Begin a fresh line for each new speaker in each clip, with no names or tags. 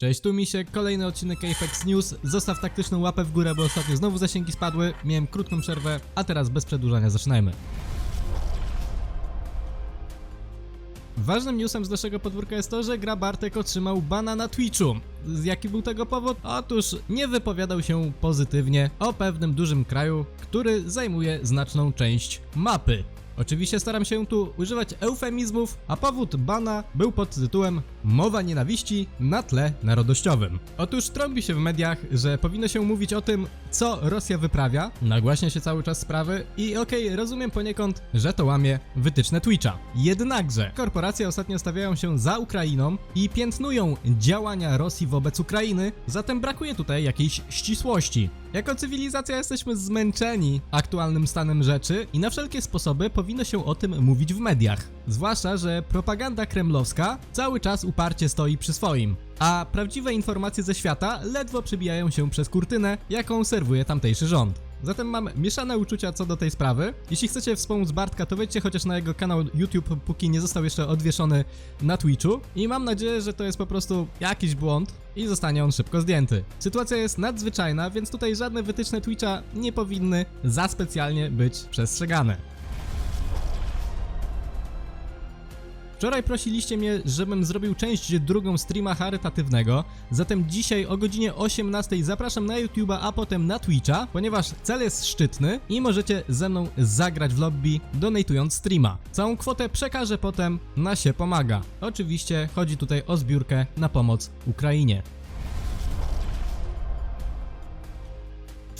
Cześć, tu Misiek, kolejny odcinek Apex News. Zostaw taktyczną łapę w górę, bo ostatnio znowu zasięgi spadły. Miałem krótką przerwę, a teraz bez przedłużania zaczynajmy. Ważnym newsem z naszego podwórka jest to, że gra Bartek otrzymał bana na Twitchu. Z jaki był tego powód? Otóż nie wypowiadał się pozytywnie o pewnym dużym kraju, który zajmuje znaczną część mapy. Oczywiście staram się tu używać eufemizmów, a powód bana był pod tytułem Mowa nienawiści na tle narodowościowym. Otóż trąbi się w mediach, że powinno się mówić o tym, co Rosja wyprawia, nagłaśnia się cały czas sprawy i okej, rozumiem poniekąd, że to łamie wytyczne Twitcha. Jednakże korporacje ostatnio stawiają się za Ukrainą i piętnują działania Rosji wobec Ukrainy, zatem brakuje tutaj jakiejś ścisłości. Jako cywilizacja jesteśmy zmęczeni aktualnym stanem rzeczy i na wszelkie sposoby powinno się o tym mówić w mediach. Zwłaszcza, że propaganda kremlowska cały czas uparcie stoi przy swoim, a prawdziwe informacje ze świata ledwo przebijają się przez kurtynę, jaką serwuje tamtejszy rząd. Zatem mam mieszane uczucia co do tej sprawy. Jeśli chcecie wspomóc Bartka, to wejdźcie chociaż na jego kanał YouTube, póki nie został jeszcze odwieszony na Twitchu. I mam nadzieję, że to jest po prostu jakiś błąd i zostanie on szybko zdjęty. Sytuacja jest nadzwyczajna, więc tutaj żadne wytyczne Twitcha nie powinny za specjalnie być przestrzegane. Wczoraj prosiliście mnie, żebym zrobił część drugą streama charytatywnego, zatem dzisiaj o godzinie 18 zapraszam na YouTube'a, a potem na Twitcha, ponieważ cel jest szczytny i możecie ze mną zagrać w lobby, donatując streama. Całą kwotę przekażę potem na się pomaga. Oczywiście chodzi tutaj o zbiórkę na pomoc Ukrainie.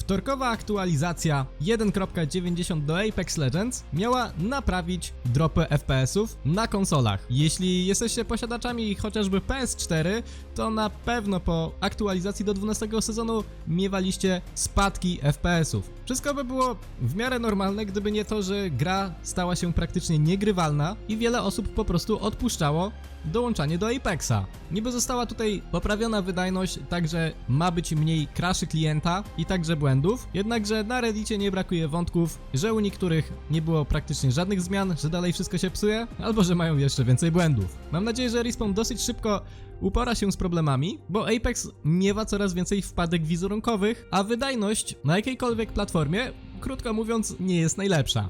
Wtorkowa aktualizacja 1.90 do Apex Legends miała naprawić dropy FPS-ów na konsolach. Jeśli jesteście posiadaczami chociażby PS4, to na pewno po aktualizacji do 12 sezonu miewaliście spadki FPS-ów. Wszystko by było w miarę normalne, gdyby nie to, że gra stała się praktycznie niegrywalna i wiele osób po prostu odpuszczało dołączanie do Apexa. Niby została tutaj poprawiona wydajność, także ma być mniej kraszy klienta i także błędów, jednakże na Reddicie nie brakuje wątków, że u niektórych nie było praktycznie żadnych zmian, że dalej wszystko się psuje, albo że mają jeszcze więcej błędów. Mam nadzieję, że Respawn dosyć szybko upora się z problemami, bo Apex miewa coraz więcej wpadek wizerunkowych, a wydajność na jakiejkolwiek platformie, krótko mówiąc, nie jest najlepsza.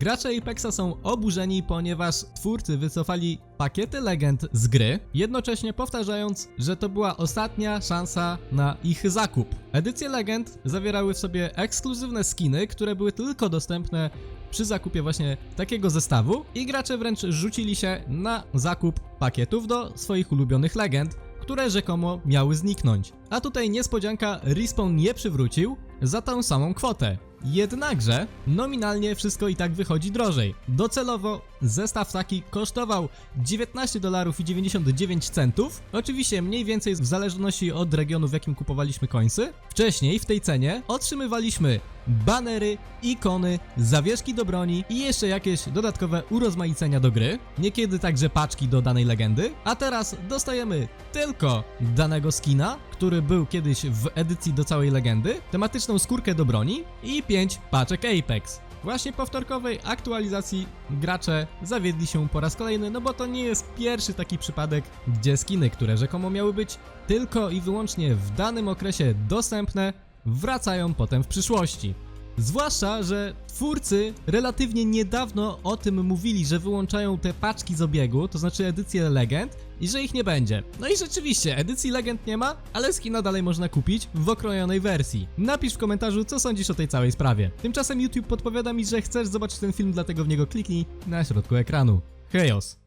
Gracze Apexa są oburzeni, ponieważ twórcy wycofali pakiety legend z gry, jednocześnie powtarzając, że to była ostatnia szansa na ich zakup. Edycje legend zawierały w sobie ekskluzywne skiny, które były tylko dostępne przy zakupie właśnie takiego zestawu i gracze wręcz rzucili się na zakup pakietów do swoich ulubionych legend, które rzekomo miały zniknąć. A tutaj niespodzianka Respawn nie przywrócił za tą samą kwotę. Jednakże nominalnie wszystko i tak wychodzi drożej. Docelowo zestaw taki kosztował 19 dolarów i 99 centów. Oczywiście mniej więcej w zależności od regionu w jakim kupowaliśmy końsy. Wcześniej w tej cenie otrzymywaliśmy banery, ikony, zawieszki do broni i jeszcze jakieś dodatkowe urozmaicenia do gry. Niekiedy także paczki do danej legendy. A teraz dostajemy tylko danego skina, który był kiedyś w edycji do całej legendy, tematyczną skórkę do broni i 5 paczek Apex. Właśnie po wtorkowej aktualizacji gracze zawiedli się po raz kolejny, no bo to nie jest pierwszy taki przypadek, gdzie skiny, które rzekomo miały być tylko i wyłącznie w danym okresie dostępne, wracają potem w przyszłości. Zwłaszcza, że twórcy relatywnie niedawno o tym mówili, że wyłączają te paczki z obiegu, to znaczy edycję legend, i że ich nie będzie. No i rzeczywiście, edycji legend nie ma, ale skina dalej można kupić w okrojonej wersji. Napisz w komentarzu, co sądzisz o tej całej sprawie. Tymczasem YouTube podpowiada mi, że chcesz zobaczyć ten film, dlatego w niego kliknij na środku ekranu. Chaos.